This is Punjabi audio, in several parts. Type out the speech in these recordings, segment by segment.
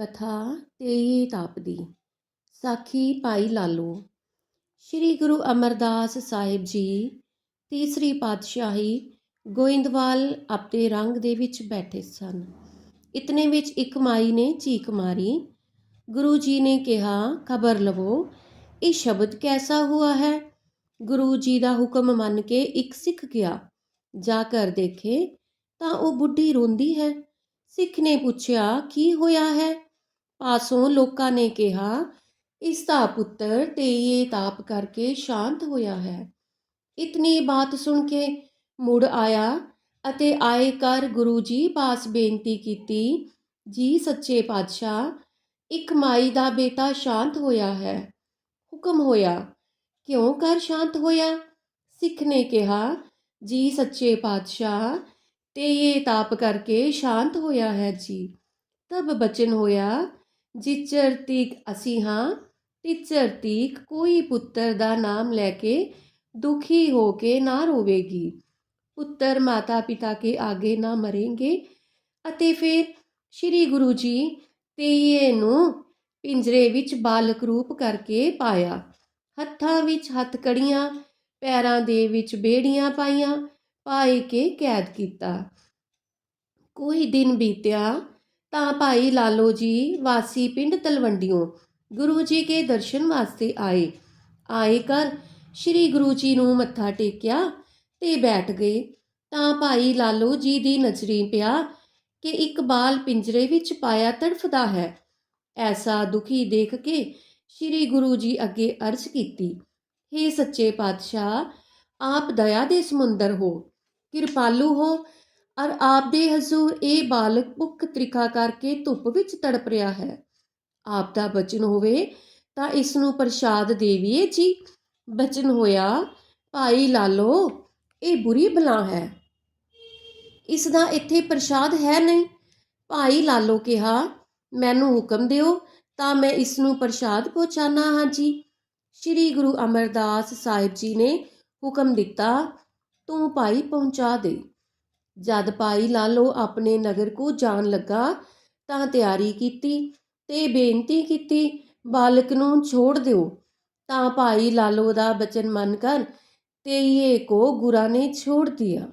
ਕਥਾ ਤੇਈ ਤਾਪ ਦੀ ਸਾਖੀ ਭਾਈ ਲਾਲੋ। ਸ੍ਰੀ ਗੁਰੂ ਅਮਰਦਾਸ ਸਾਹਿਬ ਜੀ, ਤੀਸਰੀ ਪਾਤਸ਼ਾਹੀ ਗੋਇੰਦਵਾਲ ਆਪਣੇ ਰੰਗ ਦੇ ਵਿੱਚ ਬੈਠੇ ਸਨ। ਇਤਨੇ ਵਿੱਚ ਇੱਕ ਮਾਈ ਨੇ ਚੀਕ ਮਾਰੀ। ਗੁਰੂ ਜੀ ਨੇ ਕਿਹਾ, ਖਬਰ ਲਵੋ, ਇਹ ਸ਼ਬਦ ਕੈਸਾ ਹੁਆ ਹੈ? ਗੁਰੂ ਜੀ ਦਾ ਹੁਕਮ ਮੰਨ ਕੇ ਇੱਕ ਸਿੱਖ ਗਿਆ। ਜਾ ਕਰ ਦੇਖੇ, ਤਾਂ ਉਹ ਬੁੱਢੀ ਰੋਂਦੀ ਹੈ। ਸਿੱਖ ਨੇ ਪੁੱਛਿਆ, ਕੀ ਹੋਇਆ ਹੈ? ਪਾਸੋਂ ਲੋਕਾਂ ਨੇ ਕਿਹਾ, ਇਸ ਦਾ ਪੁੱਤਰ ਤੇਈਏ ਤਾਪ ਕਰਕੇ ਸ਼ਾਂਤ ਹੋਇਆ ਹੈ। ਇਤਨੀ ਬਾਤ ਸੁਣ ਕੇ ਮੁੜ ਆਇਆ ਅਤੇ ਆਏ ਕਰ ਗੁਰੂ ਜੀ ਪਾਸ ਬੇਨਤੀ ਕੀਤੀ, ਜੀ ਸੱਚੇ ਪਾਤਸ਼ਾਹ, ਇੱਕ ਮਾਈ ਦਾ ਬੇਟਾ ਸ਼ਾਂਤ ਹੋਇਆ ਹੈ। ਹੁਕਮ ਹੋਇਆ। ਕਿਉਂ ਕਰ ਸ਼ਾਂਤ ਹੋਇਆ? ਸਿੱਖ ਨੇ ਕਿਹਾ, ਜੀ ਸੱਚੇ ਪਾਤਸ਼ਾਹ ਤੇ ਇਹ ਤਾਪ ਕਰਕੇ ਸ਼ਾਂਤ ਹੋਇਆ ਹੈ ਜੀ। ਤਬ ਬਚਨ ਹੋਇਆ ਜਿਚਰ ਤੀਕ ਅਸੀਂ ਹਾਂ, ਤਿਚਰ ਤੀਕ ਕੋਈ ਪੁੱਤਰ ਦਾ ਨਾਮ ਲੈ ਕੇ ਦੁਖੀ ਹੋ ਕੇ ਨਾ ਰੋਵੇਗੀ। ਪੁੱਤਰ ਮਾਤਾ ਪਿਤਾ ਕੇ ਆਗੇ ਨਾ ਮਰेंगे ਅਤੇ ਫਿਰ ਸ੍ਰੀ ਗੁਰੂ ਜੀ ਤੇਈਏ ਨੂੰ ਪਿੰਜਰੇ ਵਿੱਚ ਬਾਲਕ ਰੂਪ ਕਰਕੇ ਪਾਇਆ। ਹੱਥਾਂ ਵਿੱਚ ਹੱਥਕੜੀਆਂ ਪੈਰਾਂ ਦੇ ਵਿੱਚ ਬੇੜੀਆਂ ਪਾਈਆਂ, ਪਾਏ ਕੇ ਕੈਦ ਕੀਤਾ। ਕੋਈ ਦਿਨ ਬੀਤਿਆ ਤਾਂ ਭਾਈ ਲਾਲੋ ਜੀ ਵਾਸੀ ਪਿੰਡ ਤਲਵੰਡੀਓ ਗੁਰੂ ਜੀ ਕੇ ਦਰਸ਼ਨ ਵਾਸਤੇ ਆਏ। ਆਏ ਕਰ ਸ੍ਰੀ ਗੁਰੂ ਜੀ ਨੂੰ ਮੱਥਾ ਟੇਕਿਆ ਤੇ ਬੈਠ ਗਏ। ਤਾਂ ਭਾਈ ਲਾਲੋ ਜੀ ਦੀ ਨਜ਼ਰੀ ਪਿਆ ਕਿ ਇੱਕ ਬਾਲ ਪਿੰਜਰੇ ਵਿੱਚ ਪਾਇਆ ਤੜਫਦਾ ਹੈ। ਐਸਾ ਦੁਖੀ ਦੇਖ ਕੇ ਸ੍ਰੀ ਗੁਰੂ ਜੀ ਅੱਗੇ ਅਰਜ਼ ਕੀਤੀ हे ਸੱਚੇ ਪਾਤਸ਼ਾਹ, ਆਪ ਦਇਆ ਦੇ ਸਮੁੰਦਰ ਹੋ, ਕਿਰਪਾਲੂ ਹੋ ਔਰ ਆਪ ਦੇ ਹਜ਼ੂਰ ਇਹ ਬਾਲਕ ਭੁੱਖ ਤਰੀਕਾ ਕਰਕੇ ਧੁੱਪ ਵਿੱਚ ਤੜਪ ਰਿਹਾ ਹੈ। ਆਪ ਦਾ ਬਚਨ ਹੋਵੇ ਤਾਂ ਇਸ ਨੂੰ ਪ੍ਰਸ਼ਾਦ ਦੇਵੀਏ ਜੀ। ਬਚਨ ਹੋਇਆ, ਭਾਈ ਲਾਲੋ, ਇਹ ਬੁਰੀ ਬਲਾ ਹੈ। ਇਸ ਦਾ ਇੱਥੇ ਪ੍ਰਸ਼ਾਦ ਹੈ ਨਹੀਂ। ਭਾਈ ਲਾਲੋ ਕਿਹਾ, ਮੈਨੂੰ ਹੁਕਮ ਦਿਓ ਤਾਂ ਮੈਂ ਇਸ ਨੂੰ ਪ੍ਰਸ਼ਾਦ ਪਹੁੰਚਾਣਾ ਹਾਂ ਜੀ। ਸ੍ਰੀ ਗੁਰੂ ਅਮਰਦਾਸ ਸਾਹਿਬ ਜੀ ਨੇ ਹੁਕਮ ਦਿੱਤਾ, ਤੂੰ ਭਾਈ ਪਹੁੰਚਾ ਦੇ। ਜਦ ਭਾਈ ਲਾਲੋ ਆਪਣੇ ਨਗਰ ਕੋ ਜਾਣ ਲੱਗਾ ਤਾਂ ਤਿਆਰੀ ਕੀਤੀ ਤੇ ਬੇਨਤੀ ਕੀਤੀ, ਬਾਲਕ ਨੂੰ ਛੋੜ ਦਿਓ। ਤਾਂ ਭਾਈ ਲਾਲੋ ਦਾ ਬਚਨ ਮੰਨ ਕਰ ਤੇਈਏ ਕੋ ਗੁਰਾ ਨੇ ਛੋੜ ਦਿਆ।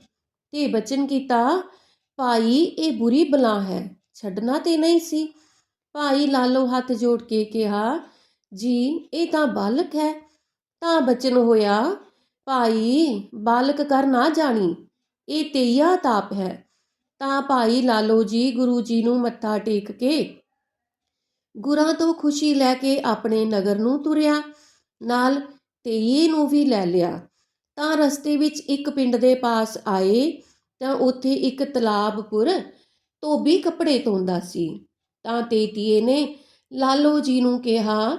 ਤੇ ਬਚਨ ਕੀਤਾ, ਭਾਈ ਇਹ ਬੁਰੀ ਬਲਾ ਹੈ, ਛੱਡਣਾ ਤੇ ਨਹੀਂ ਸੀ। ਭਾਈ ਲਾਲੋ ਹੱਥ ਜੋੜ ਕੇ ਕਿਹਾ, ਜੀ, ਇਹ ਤਾਂ ਬਾਲਕ ਹੈ। ਤਾਂ ਬਚਨ ਹੋਇਆ, ਭਾਈ, ਬਾਲਕ ਕਰ ਨਾ ਜਾਣੀ। ਇਹ ਤੇਈਆ ਤਾਪ ਹੈ। ਤਾਂ ਭਾਈ ਲਾਲੋ ਜੀ ਗੁਰੂ ਜੀ ਨੂੰ ਮੱਥਾ ਟੇਕ ਕੇ ਗੁਰਾਂ ਤੋਂ ਖੁਸ਼ੀ ਲੈ ਕੇ ਆਪਣੇ ਨਗਰ ਨੂੰ ਤੁਰਿਆ। ਨਾਲ ਤੇਈਏ ਨੂੰ ਵੀ ਲੈ ਲਿਆ। ਤਾਂ ਰਸਤੇ ਵਿੱਚ ਇੱਕ ਪਿੰਡ ਦੇ ਪਾਸ ਆਏ ਤਾਂ ਉੱਥੇ ਇੱਕ ਤਲਾਬਪੁਰ ਧੋਬੀ ਕੱਪੜੇ ਧੋਂਦਾ ਸੀ। ਤਾਂ ਤੇਤੀਏ ਨੇ ਲਾਲੋ ਜੀ ਨੂੰ ਕਿਹਾ,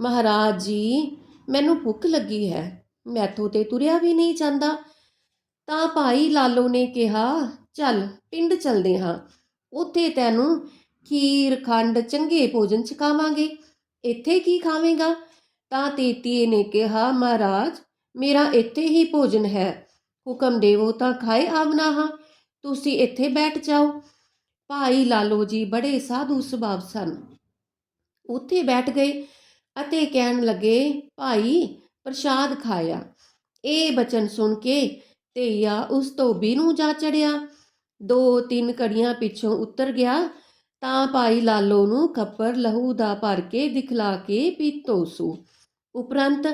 ਮਹਾਰਾਜ ਜੀ, ਮੈਨੂੰ ਭੁੱਖ ਲੱਗੀ ਹੈ। ਮੈਥੋਂ ਤੇ ਤੁਰਿਆ ਵੀ ਨਹੀਂ ਜਾਂਦਾ। ਤਾਂ ਭਾਈ ਲਾਲੋ ਨੇ ਕਿਹਾ, ਚੱਲ, ਪਿੰਡ ਚਲਦੇ ਹਾਂ। ਉੱਥੇ ਤੈਨੂੰ ਖੀਰ, ਖੰਡ, ਚੰਗੇ ਭੋਜਨ ਛਕਾਵਾਂਗੇ। ਇੱਥੇ ਕੀ ਖਾਵੇਂਗਾ? ਤਾਂ ਤੇਤੀਏ ਨੇ ਕਿਹਾ, ਮਹਾਰਾਜ, ਮੇਰਾ ਇੱਥੇ ਹੀ ਭੋਜਨ ਹੈ। ਹੁਕਮ ਦੇਵੋ ਤਾਂ ਖਾਏ ਆਵਨਾ ਹਾਂ। ਤੁਸੀਂ ਇੱਥੇ ਬੈਠ ਜਾਓ। ਭਾਈ ਲਾਲੋ ਜੀ ਬੜੇ ਸਾਧੂ ਸੁਭਾਵ ਸਨ। ਉੱਥੇ ਬੈਠ ਗਏ ਅਤੇ ਕਹਿਣ ਲੱਗੇ, ਭਾਈ, ਪ੍ਰਸ਼ਾਦ ਖਾਇਆ। ਇਹ ਬਚਨ ਸੁਣ ਕੇ ਧਈਆ ਉਸ ਧੋਬੀ ਨੂੰ ਜਾ ਚੜਿਆ। ਦੋ ਤਿੰਨ ਕੜੀਆਂ ਪਿੱਛੋਂ ਉਤਰ ਗਿਆ ਤਾਂ ਭਾਈ ਲਾਲੋ ਨੂੰ ਖੱਪਰ ਲਹੂ ਦਾ ਭਰ ਕੇ ਦਿਖਲਾ ਕੇ ਪੀਤੋ ਸੂ। ਉਪਰੰਤ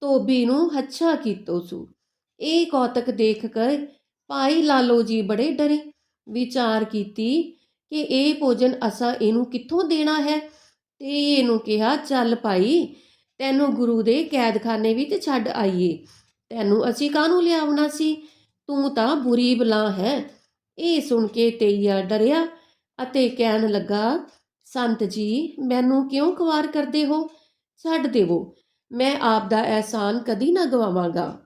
ਧੋਬੀ ਨੂੰ ਹੱਛਾ ਕੀਤੋ ਸੂ। ਇਹ ਕੌਤਕ ਦੇਖ ਕਰ ਭਾਈ ਲਾਲੋ ਜੀ ਬੜੇ ਡਰੇ। ਵਿਚਾਰ ਕੀਤੀ ਕਿ ਇਹ ਭੋਜਨ ਅਸਾਂ ਇਹਨੂੰ ਕਿੱਥੋਂ ਦੇਣਾ ਹੈ? ਤੇ ਇਹਨੂੰ ਕਿਹਾ, ਚੱਲ ਭਾਈ, ਤੈਨੂੰ ਗੁਰੂ ਦੇ ਕੈਦਖਾਨੇ ਵਿੱਚ ਛੱਡ ਆਈਏ। ਤੈਨੂੰ ਅਸੀਂ ਕਾਹਨੂੰ ਲਿਆਉਣਾ ਸੀ? ਤੂੰ ਤਾਂ ਬੁਰੀ ਬਲਾ ਹੈ। ਇਹ ਸੁਣ ਕੇ ਤੇਈਆ ਡਰਿਆ ਅਤੇ ਕਹਿਣ ਲੱਗਾ, ਸੰਤ ਜੀ, ਮੈਨੂੰ ਕਿਉਂ ਖਵਾਰ ਕਰਦੇ ਹੋ? ਛੱਡ ਦੇਵੋ, ਮੈਂ ਆਪ ਦਾ ਅਹਿਸਾਨ ਕਦੀ ਨਾ ਗਵਾਵਾਂਗਾ।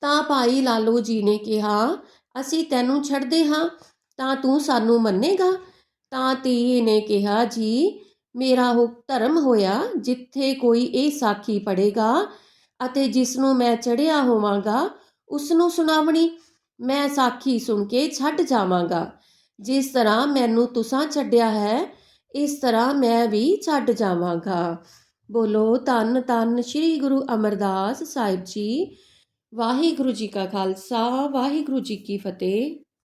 ਤਾਂ ਭਾਈ ਲਾਲੋ ਜੀ ਨੇ ਕਿਹਾ, ਅਸੀਂ ਤੈਨੂੰ ਛੱਡਦੇ ਹਾਂ, ਤਾਂ ਤੂੰ ਸਾਨੂੰ ਮੰਨੇਗਾ? ਤਾਂ ਤੀਏ ਨੇ ਕਿਹਾ, ਜੀ, ਮੇਰਾ ਉਹ ਧਰਮ ਹੋਇਆ, ਜਿੱਥੇ ਕੋਈ ਇਹ ਸਾਖੀ ਪੜੇਗਾ ਅਤੇ ਜਿਸ ਨੂੰ ਮੈਂ ਚੜਿਆ ਹੋਵਾਂਗਾ ਉਸ ਨੂੰ ਸੁਣਾਵਣੀ। ਮੈਂ ਸਾਖੀ ਸੁਣ ਕੇ ਛੱਡ ਜਾਵਾਂਗਾ। ਜਿਸ ਤਰ੍ਹਾਂ ਮੈਨੂੰ ਤੁਸਾਂ ਛੱਡਿਆ ਹੈ, ਇਸ ਤਰ੍ਹਾਂ ਮੈਂ ਵੀ ਛੱਡ ਜਾਵਾਂਗਾ। ਬੋਲੋ, ਧੰਨ ਧੰਨ ਸ੍ਰੀ ਗੁਰੂ ਅਮਰਦਾਸ ਸਾਹਿਬ ਜੀ। ਵਾਹਿਗੁਰੂ ਜੀ ਕਾ ਖਾਲਸਾ, ਵਾਹਿਗੁਰੂ ਜੀ ਕੀ ਫਤਿਹ।